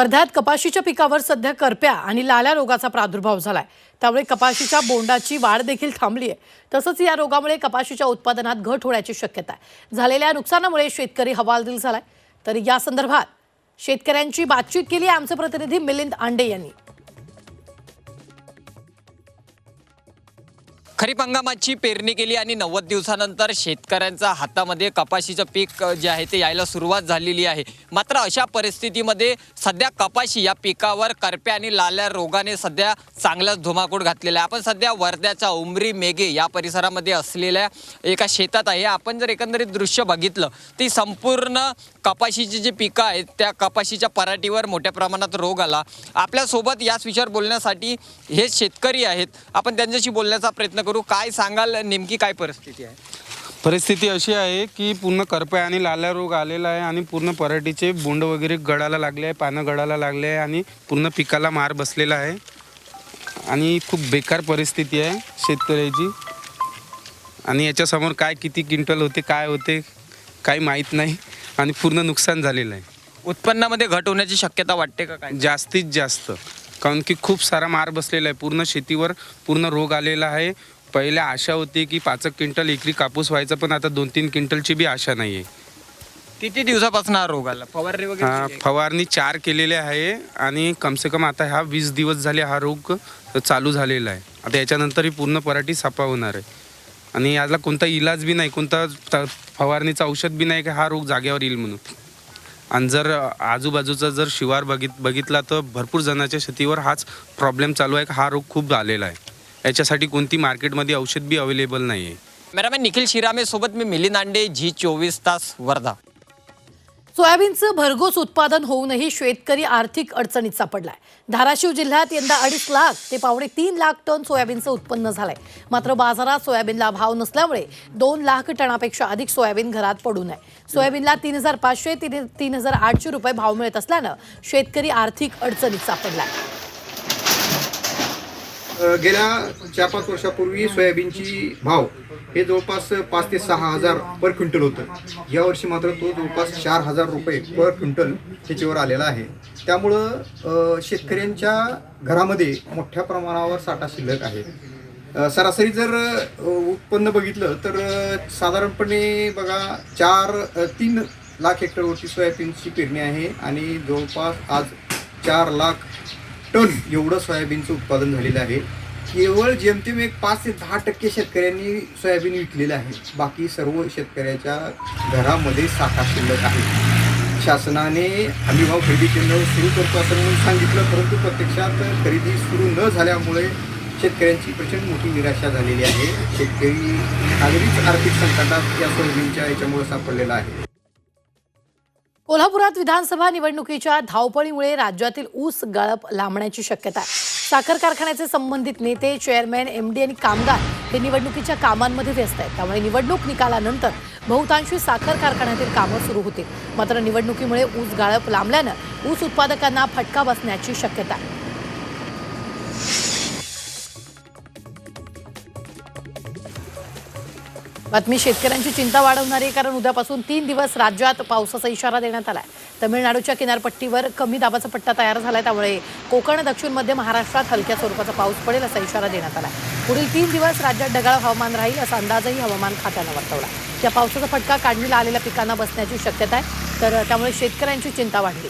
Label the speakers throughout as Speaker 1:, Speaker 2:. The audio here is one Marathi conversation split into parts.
Speaker 1: वर्ध्यात कपाशीच्या पिकावर सध्या करप्या आणि लाल्या रोगाचा प्रादुर्भाव झालाय. त्यामुळे कपाशीच्या बोंडाची वाढ देखील थांबली आहे. तसंच या रोगामुळे कपाशीच्या उत्पादनात घट होण्याची शक्यता आहे. झालेल्या नुकसानामुळे शेतकरी हवालदिल झालाय. तर या संदर्भात शेतकऱ्यांची बातचीत केली आहे आमचे प्रतिनिधी मिलिंद आंडे यांनी.
Speaker 2: खरीप हंगामाची पेरणी केली आणि नव्वद दिवसानंतर शेतकऱ्यांच्या हातामध्ये कपाशीचं पीक जे आहे ते यायला सुरुवात झालेली आहे. मात्र अशा परिस्थितीमध्ये सध्या कपाशी या पिकावर करप्या आणि लाल्या रोगाने सध्या चांगलाच धुमाकूळ घातलेला आहे. आपण सध्या वर्ध्याच्या उमरी मेघे या परिसरामध्ये असलेल्या एका शेतात आहे. आपण जर एकंदरीत दृश्य बघितलं ती संपूर्ण कपाशीची जी पिकं आहेत त्या कपाशीच्या पराठीवर मोठ्या प्रमाणात रोग आला. आपल्यासोबत याच विषयावर बोलण्यासाठी हे शेतकरी आहेत. आपण त्यांच्याशी बोलण्याचा प्रयत्न करू. काय सांगाल? नेमकी काय परिस्थिती आहे?
Speaker 3: परिस्थिती अशी आहे की पूर्ण करप्या आणि लाल्या रोग आलेला आहे आणि पूर्ण पराठीचे बोंड वगैरे गळायला लागले आहे पानं गळायला लागले आहे आणि पूर्ण पिकाला मार बसलेला आहे. आणि खूप बेकार परिस्थिती आहे शेतकऱ्याची. आणि याच्यासमोर काय किती क्विंटल होते काय होते काही माहीत नाही आणि पूर्ण नुकसान झालेलं आहे.
Speaker 2: उत्पन्नामध्ये घट होण्याची शक्यता वाटते का काय?
Speaker 3: जास्तीत जास्त. कारण की खूप सारा मार बसलेला आहे. पूर्ण शेतीवर पूर्ण रोग आलेला आहे. पहिले आशा होती की पाच एक क्विंटल एकरी कापूस व्हायचा पण आता दोन तीन क्विंटलची बी आशा नाही आहे
Speaker 2: किती दिवसापासून हा रोग आला? फवारणी
Speaker 3: हा,
Speaker 2: वगैरे केली आहे?
Speaker 3: फवारणी चार केलेले आहे आणि कमसे कम आता हा वीस दिवस झाले हा रोग चालू झालेला आहे. आता याच्यानंतरही पूर्ण पराठी सापा होणार आहे. आणि याला कोणता इलाज बी नाही कोणता त- फवारणीचं औषध बी नाही की हा रोग जागेवर येईल म्हणून. आणि जर आजूबाजूचा जर शिवार बघित बघितला तर भरपूर जणांच्या शेतीवर हाच प्रॉब्लेम चालू आहे की हा रोग खूप आलेला आहे. याच्यासाठी कोणती मार्केटमध्ये औषध बी अवेलेबल नाही आहे
Speaker 2: कॅमेरामॅन निखिल शिरामे सोबत मी मिलिंद आंडे झी चोवीस तास वर्धा.
Speaker 1: सोयाबीनचं भरघोस उत्पादन होऊनही शेतकरी आर्थिक अडचणीत सापडलाय. धाराशिव जिल्ह्यात यंदा अडीच लाख ते पावणे तीन लाख टन सोयाबीनचं उत्पन्न झालंय. मात्र बाजारात सोयाबीनला भाव नसल्यामुळे दोन लाख टनापेक्षा अधिक सोयाबीन घरात पडून आहे सोयाबीनला तीन हजार पाचशे तीन तीन हजार आठशे रुपये भाव मिळत असल्यानं शेतकरी आर्थिक अडचणीत सापडलाय.
Speaker 4: गेल्या चार पाच वर्षापूर्वी सोयाबीनची भाव हे जवळपास पाच ते सहा हजार पर क्विंटल होतं. यावर्षी मात्र तो जवळपास चार हजार रुपये पर क्विंटल त्याच्यावर आलेला आहे. त्यामुळं शेतकऱ्यांच्या घरामध्ये मोठ्या प्रमाणावर साठा शिल्लक आहे. सरासरी जर उत्पन्न बघितलं तर साधारणपणे बघा चार तीन लाख हेक्टरवरती सोयाबीनची पेरणी आहे आणि जवळपास आज चार लाख टन एवढं सोयाबीनचं उत्पादन झालेलं आहे. केवळ जेमतेम एक पाच ते दहा टक्के शेतकऱ्यांनी सोयाबीन विकलेलं आहे. बाकी सर्व शेतकऱ्याच्या घरामध्ये साठा शिल्लक आहे. शासनाने हमीभाव खरेदी केंद्र सुरू करतो असं म्हणून सांगितलं परंतु प्रत्यक्षात खरेदी सुरू न झाल्यामुळे शेतकऱ्यांची प्रचंड मोठी निराशा झालेली आहे. शेतकरी नागरिक आर्थिक संकटात या सोयाबीनच्या याच्यामुळे सापडलेला आहे.
Speaker 1: कोल्हापुरात विधानसभा निवडणुकीच्या धावपळीमुळे राज्यातील ऊस गाळप लांबण्याची शक्यता आहे. साखर कारखान्याचे संबंधित नेते चेअरमॅन एम डी आणि कामगार हे निवडणुकीच्या कामांमध्ये व्यस्त आहेत. त्यामुळे निवडणूक निकालानंतर बहुतांशी साखर कारखान्यातील कामं सुरू होतील. मात्र निवडणुकीमुळे ऊस गाळप लांबल्यानं ऊस उत्पादकांना फटका बसण्याची शक्यता आहे. बातमी शेतकऱ्यांची चिंता वाढवणारी आहे कारण उद्यापासून तीन दिवस राज्यात पावसाचा इशारा देण्यात आला आहे तमिळनाडूच्या किनारपट्टीवर कमी दाबाचा पट्टा तयार झाला आहे त्यामुळे कोकण दक्षिण मध्य महाराष्ट्रात हलक्या स्वरूपाचा पाऊस पडेल असा इशारा देण्यात आला आहे पुढील तीन दिवस राज्यात ढगाळ हवामान राहील असा अंदाजही हवामान खात्यानं वर्तवला. या पावसाचा फटका काढणीला आलेल्या पिकांना बसण्याची शक्यता आहे. तर त्यामुळे शेतकऱ्यांची चिंता वाढली.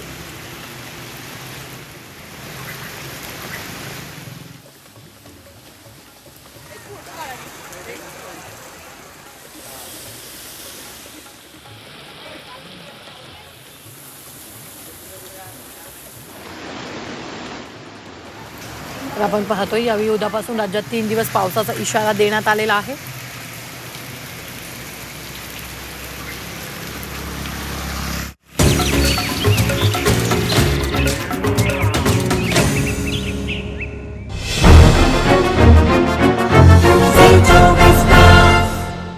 Speaker 1: आपण पाहतोय यावेळी उद्यापासून राज्यात तीन दिवस पावसाचा इशारा देण्यात आलेला आहे.